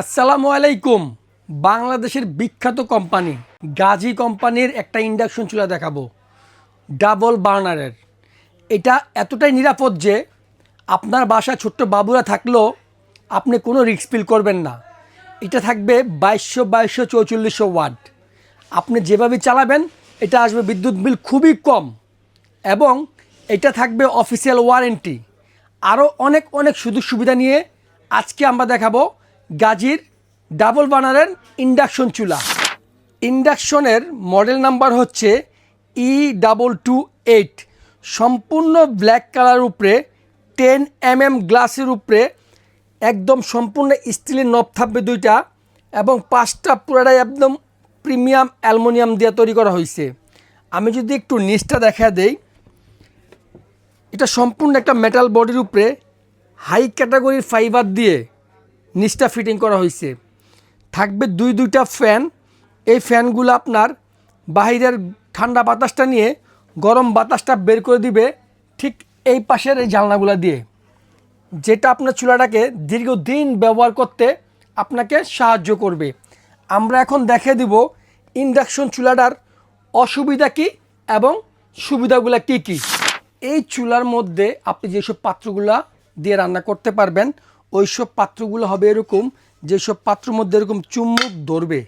আসসালামু আলাইকুম। বাংলাদেশের বিখ্যাত কোম্পানি, গাজী কোম্পানির একটা ইন্ডাকশন চুলা দেখাবো। ডাবল বার্নারের। এটা এতটাই নিরাপদ যে আপনার বাসায় ছোট্ট বাবুরা থাকলেও আপনি কোনো রিস্ক ফিল করবেন না। এটা থাকবে বাইশশো বাইশশো চৌচল্লিশশো ওয়াট। আপনি যেভাবে চালাবেন, এটা আসবে বিদ্যুৎ বিল খুবই কম। এবং এটা থাকবে অফিসিয়াল ওয়ারেন্টি। আরও অনেক অনেক সুযোগ সুবিধা নিয়ে আজকে আমরা দেখাবো গাজীর ডাবল বানারের ইন্ডাকশন চুলা। ইন্ডাকশনের মডেল নাম্বার হচ্ছে ই ডাবল টু এইট সম্পূর্ণ ব্ল্যাক কালার উপরে টেন এম এম গ্লাসের উপরে, একদম সম্পূর্ণ স্টিলের নব থাকবে দুইটা এবং পাঁচটা পুরাটাই একদম প্রিমিয়াম অ্যালুমিনিয়াম দিয়ে তৈরি করা হয়েছে। আমি যদি একটু নিচটা দেখা দেই, এটা সম্পূর্ণ একটা মেটাল বডির উপরে হাই ক্যাটাগরির ফাইবার দিয়ে নিচটা ফিটিং করা হয়েছে থাকবে দুই দুইটা ফ্যান এই ফ্যানগুলো আপনার বাহিরের ঠান্ডা বাতাসটা নিয়ে গরম বাতাসটা বের করে দিবে ঠিক এই পাশের এই জানলাগুলো দিয়ে। যেটা আপনার চুলাটাকে দীর্ঘদিন ব্যবহার করতে আপনাকে সাহায্য করবে। আমরা এখন দেখে দিব ইন্ডাকশন চুলাটার অসুবিধা কী এবং সুবিধাগুলো কী কী। এই চুলার মধ্যে আপনি যেসব পাত্রগুলা দিয়ে রান্না করতে পারবেন ওই সব পাত্রগুলো হবে এরকম, যেসব পাত্রের মধ্যে এরকম চুম্বক ধরবে,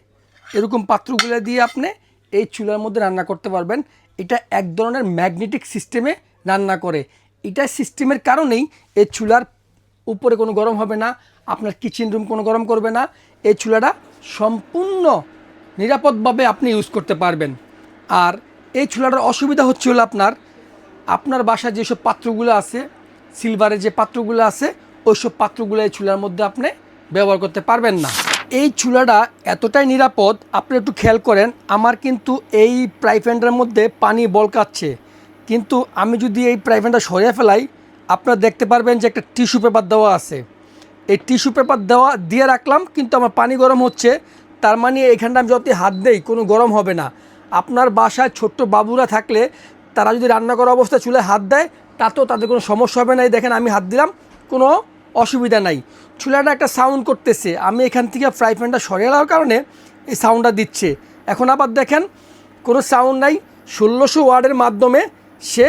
এরকম পাত্রগুলো দিয়ে আপনি এই চুলার মধ্যে রান্না করতে পারবেন। এটা এক ধরনের ম্যাগনেটিক সিস্টেমে রান্না করে। এটা সিস্টেমের কারণেই এই চুলার উপরে কোনো গরম হবে না, আপনার কিচেন রুম কোনো গরম করবে না। এই চুলাটা সম্পূর্ণ নিরাপদভাবে আপনি ইউজ করতে পারবেন। আর এই চুলাটার অসুবিধা হচ্ছে হলো আপনার আপনার বাসায় যেসব পাত্রগুলো আছে সিলভারের যে পাত্রগুলো আছে ওইসব পাত্রগুলো এই চুলার মধ্যে আপনি ব্যবহার করতে পারবেন না। এই চুলাটা এতটাই নিরাপদ, আপনি একটু খেয়াল করেন, আমার কিন্তু এই প্রাইফ্যানটার মধ্যে পানি বলকাচ্ছে। কিন্তু আমি যদি এই প্রাইফ্যানটা সরিয়ে ফেলাই, আপনারা দেখতে পারবেন যে একটা টিস্যু পেপার দেওয়া আছে। এই টিস্যু পেপার দেওয়া দিয়ে রাখলাম, কিন্তু আমার পানি গরম হচ্ছে। তার মানে এখানটা আমি যতই হাত দেই, কোনো গরম হবে না। আপনার বাসায় ছোট্ট বাবুরা থাকলে, তারা যদি রান্না করা অবস্থায় চুলে হাত দেয়, তাতেও তাদের কোনো সমস্যা হবে না। এই দেখেন আমি হাত দিলাম কোনো অসুবিধা নাই। চুলাটা একটা সাউন্ড করতেছে। আমি এখান থেকে ফ্রাই প্যানটা সরিয়ে দেওয়ার কারণে এই সাউন্ডটা দিচ্ছে। এখন আবার দেখেন, কোনো সাউন্ড নাই। ষোলোশো ওয়ার্ডের মাধ্যমে সে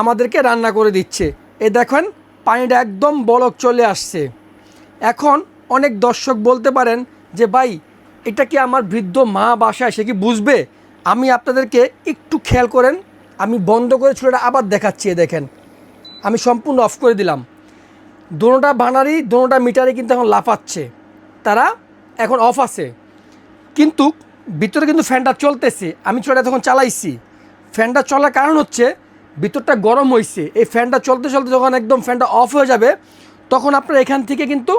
আমাদেরকে রান্না করে দিচ্ছে। এ দেখেন, পানিটা একদম বলক চলে আসছে। এখন অনেক দর্শক বলতে পারেন যে, ভাই, এটা কি আমার বৃদ্ধ মা বাসায় সে কি বুঝবে? আমি আপনাদেরকে একটু খেয়াল করেন, আমি বন্ধ করে চুলাটা আবার দেখাচ্ছি দেখেন। আমি সম্পূর্ণ অফ করে দিলাম। দোনোটা বানারই দোনোটা মিটারে কিন্তু এখন লাফাচ্ছে। তারা এখন অফ আছে। কিন্তু ভিতরে কিন্তু ফ্যানটা চলতেছে। আমি চুলাটা তখন চালাইছি। ফ্যানটা চলার কারণ হচ্ছে ভিতরটা গরম হয়েছে এই ফ্যানটা চলতে চলতে যখন একদম ফ্যানটা অফ হয়ে যাবে, তখন আপনারা এখান থেকে কিন্তু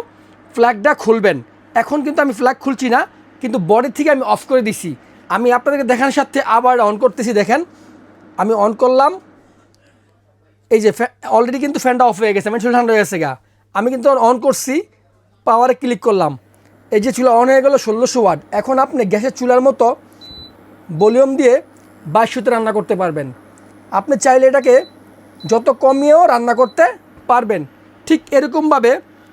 ফ্ল্যাগটা খুলবেন। এখন কিন্তু আমি ফ্ল্যাগ খুলছি না, কিন্তু বডি থেকে আমি অফ করে দিছি। আমি আপনাদেরকে দেখানোর সাথে আবার অন করতেছি, দেখেন। আমি অন করলাম এই যে অলরেডি কিন্তু ফ্যানটা অফ হয়ে গেছে, আমি চুলা ঠান্ডা হয়ে গেছে আমি কিন্তু অন করছি পাওয়ারে ক্লিক করলাম। এই যে চুলা অন হয়ে গেলো ষোলোশো ওয়াট এখন আপনি গ্যাসের চুলার মতো ভলিউম দিয়ে বাইশশোতে রান্না করতে পারবেন। আপনি চাইলে এটাকে যত কমিয়েও রান্না করতে পারবেন। ঠিক এরকমভাবে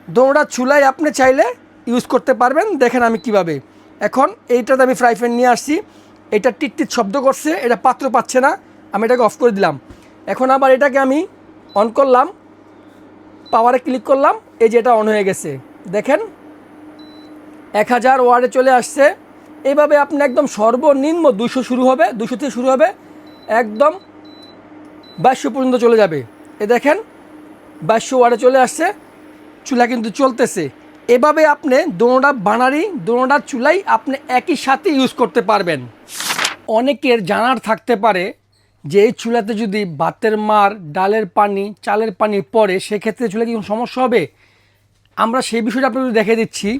দোনোটা চুলায় আপনি চাইলে ইউজ করতে পারবেন। দেখেন আমি কীভাবে। এখন এইটাতে আমি ফ্রাই প্যান নিয়ে আসছি। এটা টিটটিট শব্দ করছে, এটা পাত্র পাচ্ছে না। আমি এটাকে অফ করে দিলাম। এখন আবার এটাকে আমি অন করলাম পাওয়ারে ক্লিক করলাম, এই যে এটা অন হয়ে গেছে। দেখেন, এক হাজার ওয়ার্ডে চলে আসছে। এইভাবে আপনি একদম সর্বনিম্ন দুশো শুরু হবে দুশো থেকে শুরু হবে, একদম বাইশশো পর্যন্ত চলে যাবে। এ দেখেন, বাইশশো ওয়ার্ডে চলে আসছে, চুলা কিন্তু চলতেছে। এভাবে আপনি দোনোটা বানারি, দোনোটা চুলাই আপনি একই সাথে ইউজ করতে পারবেন। অনেকের জানার থাকতে পারে যে এই চুলাতে যদি ভাতের মার, ডালের পানি, চালের পানি পড়ে, সেক্ষেত্রে চুলে কি কোনো সমস্যা হবে? আমরা সেই বিষয়টা আপনাদের দেখে দিচ্ছি।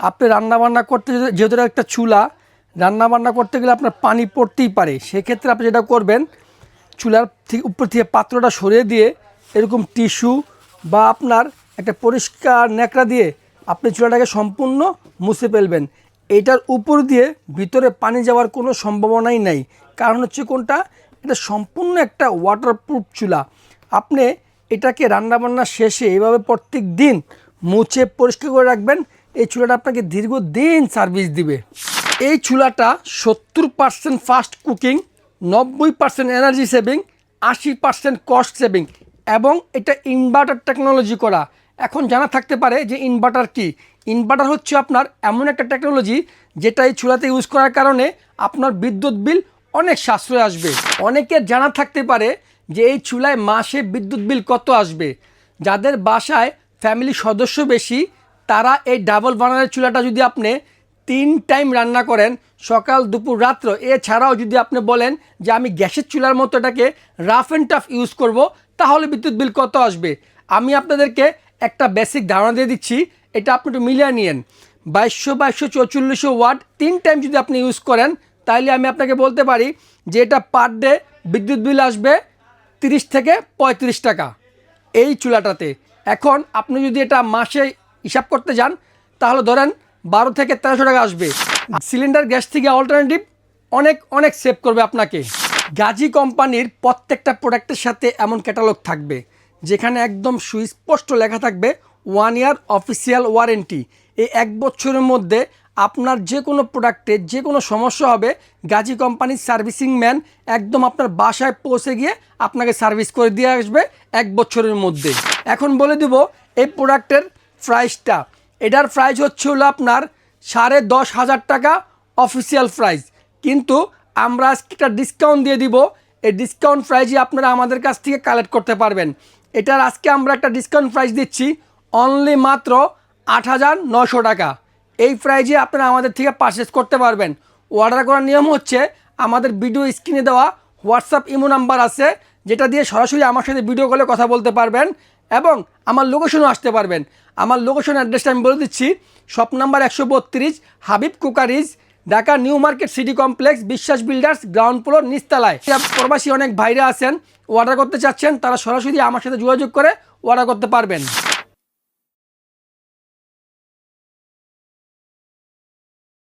আপনি রান্নাবান্না করতে যেহেতু একটা চুলা, রান্নাবান্না করতে গেলে আপনার পানি পড়তেই পারে। সেক্ষেত্রে আপনি যেটা করবেন, চুলার থেকে উপর থেকে পাত্রটা সরিয়ে দিয়ে এরকম টিস্যু বা আপনার একটা পরিষ্কার ন্যাকড়া দিয়ে আপনি চুলাটাকে সম্পূর্ণ মুছে ফেলবেন। এটার উপর দিয়ে ভিতরে পানি যাওয়ার কোনো সম্ভাবনাই নাই। কারণ হচ্ছে কোনটা? এটা সম্পূর্ণ একটা ওয়াটারপ্রুফ চুলা। আপনি এটাকে রান্নাবান্না শেষে এভাবে প্রত্যেক দিন মুছে পরিষ্কার করে রাখবেন। এই চুলাটা আপনাকে দীর্ঘদিন সার্ভিস দিবে। এই চুলাটা সত্তর পার্সেন্ট ফাস্ট কুকিং নব্বই পার্সেন্ট এনার্জি সেভিং আশি পার্সেন্ট কস্ট সেভিং এবং এটা ইনভার্টার টেকনোলজি করা। এখন জানা থাকতে পারে যে ইনভার্টার কি? ইনভার্টার হচ্ছে আপনার এমন একটা টেকনোলজি যেটা এই চুলাতে ইউজ করার কারণে আপনার বিদ্যুৎ বিল অনেক সাশ্রয় আসবে। অনেকের জানা থাকতে পারে যে এই চুলায় মাসে বিদ্যুৎ বিল কত আসবে। যাদের বাসায় ফ্যামিলি সদস্য বেশি, তারা এই ডাবল বার্নারের চুলাটা যদি আপনি তিন টাইম রান্না করেন, সকাল, দুপুর, রাত্র, এছাড়াও যদি আপনি বলেন যে আমি গ্যাসের চুলার মতো এটাকে রাফ অ্যান্ড টাফ ইউজ করব, তাহলে বিদ্যুৎ বিল কত আসবে? আমি আপনাদেরকে একটা বেসিক ধারণা দিয়ে দিচ্ছি, এটা আপনি একটু মিলিয়ে নিয়েন। বাইশশো বাইশশো, চৌচল্লিশশো ওয়াট তিন টাইম যদি আপনি ইউজ করেন তাহলে আমি আপনাকে বলতে পারি যে এটা পার ডে বিদ্যুৎ বিল আসবে তিরিশ থেকে পঁয়ত্রিশ টাকা এই চুলাটাতে। এখন আপনি যদি এটা মাসে হিসাব করতে যান, তাহলে ধরেন বারো থেকে তেরোশো টাকা আসবে। সিলিন্ডার, গ্যাস থেকে অল্টারনেটিভ অনেক অনেক সেভ করবে আপনাকে। গাজী কোম্পানির প্রত্যেকটা প্রোডাক্টের সাথে এমন ক্যাটালগ থাকবে, যেখানে একদম সুস্পষ্ট লেখা থাকবে ওয়ান ইয়ার অফিসিয়াল ওয়ারেন্টি এই এক বছরের মধ্যে আপনার যে কোনো প্রোডাক্টে যে কোনো সমস্যা হবে, গাজী কোম্পানির সার্ভিসিং ম্যান একদম আপনার বাসায় পৌঁছে গিয়ে আপনাকে সার্ভিস করে দিয়ে আসবে এক বছরের মধ্যে। এখন বলে দেব এই প্রোডাক্টের প্রাইসটা এটার প্রাইস হচ্ছে হলো আপনার সাড়ে দশ হাজার টাকা অফিসিয়াল প্রাইস কিন্তু আমরা আজকে একটা ডিসকাউন্ট দিয়ে দিব। এই ডিসকাউন্ট প্রাইজে আপনারা আমাদের কাছ থেকে কালেক্ট করতে পারবেন। এটার আজকে আমরা একটা ডিসকাউন্ট প্রাইস দিচ্ছি অনলি মাত্র আট হাজার নশো টাকা। এই প্রাইজে আপনারা আমাদের থেকে পারচেস করতে পারবেন। অর্ডার করার নিয়ম হচ্ছে, আমাদের ভিডিও স্ক্রিনে দেওয়া হোয়াটসঅ্যাপ ইমো নাম্বার আছে, যেটা দিয়ে সরাসরি আমার সাথে ভিডিও কলে কথা বলতে পারবেন এবং আমার লোকেশনও আসতে পারবেন। আমার লোকেশন অ্যাড্রেসটা আমি বলে দিচ্ছি শপ নাম্বার একশো বত্রিশ, Habib cookeries, Dhaka new market city complex, Biswas builders ground floor নিস্তালায় প্রবাসী অনেক ভাইরা আছেন অর্ডার করতে চাচ্ছেন, তারা সরাসরি আমার সাথে যোগাযোগ করে অর্ডার করতে পারবেন।